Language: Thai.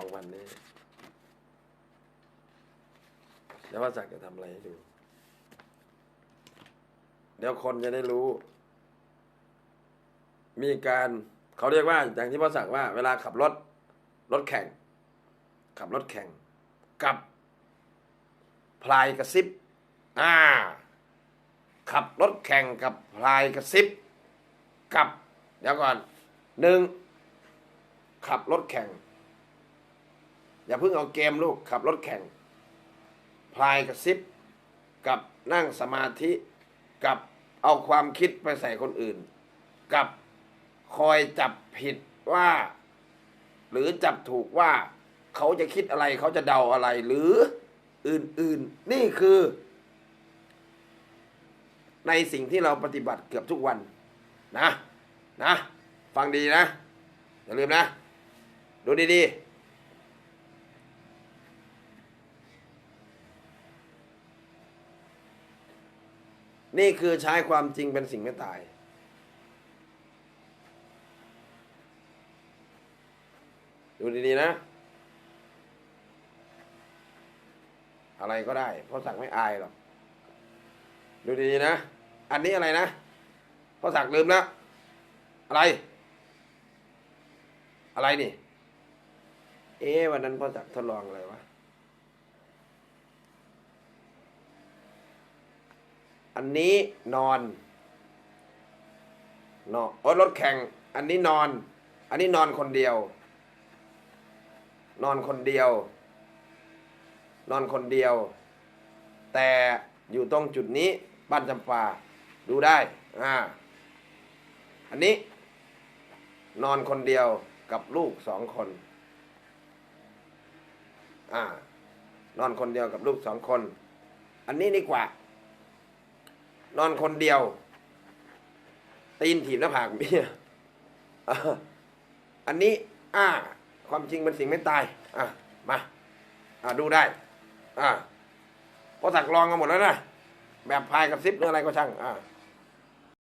องวันนี้เดี๋ยวว่าศักจะทำอะไรให้ดู เดี๋ยวคนจะได้รู้ มีการเขาเรียกว่าอย่างที่พ่อศักดิ์ว่า เวลาขับรถ รถแข่ง ขับรถแข่ง กับพลายกระซิบ อ่า ขับรถแข่งกับพลายกระซิบ กับ เดี๋ยวก่อนหนึ่งขับรถแข่ง อย่าเพิ่งเอาเกมลูกขับรถแข่ง พลายกระซิบกับนั่งสมาธิกับเอาความคิดไปใส่คนอื่น กับคอยจับผิดว่า หรือจับถูกว่าเขาจะคิดอะไรเขาจะเดาอะไรหรืออื่นๆ นี่คือ ในสิ่งที่เราปฏิบัติเกือบทุกวันนะนะ ฟังดีนะ อย่าลืมนะ ดูดีๆ นี่คือใช้ความจริงเป็นสิ่งไม่ตาย ดูดีๆนะ อะไรก็ได้ เพราะสั่งไม่อายหรอก ดูดีๆนะ อันนี้อะไรนะพ่อศักลืมแล้ว อะไร อะไรนี่ เอ๊วันนั้นพ่อศักทดลองอะไรวะ อันนี้นอนนอนโอ้รถแข่ง อันนี้นอน อันนี้นอนคนเดียว นอนคนเดียว นอนคนเดียว แต่อยู่ตรงจุดนี้บ้านจำปาดูได้อ่าอันนี้ นอนคนเดียวกับลูกสองคนอ่านอนคนเดียวกับลูกสองคน อันนี้ดีกว่า นอนคนเดียว ตีนถีบหน้าผากเมียอันนี้ อ่า ความจริงมันสิ่งไม่ตาย อะ มา อ่าดูได้ อ่าพอสักลองกันหมดแล้วนะ แบบพายกับซิปหรืออะไรก็ช่าง อ่า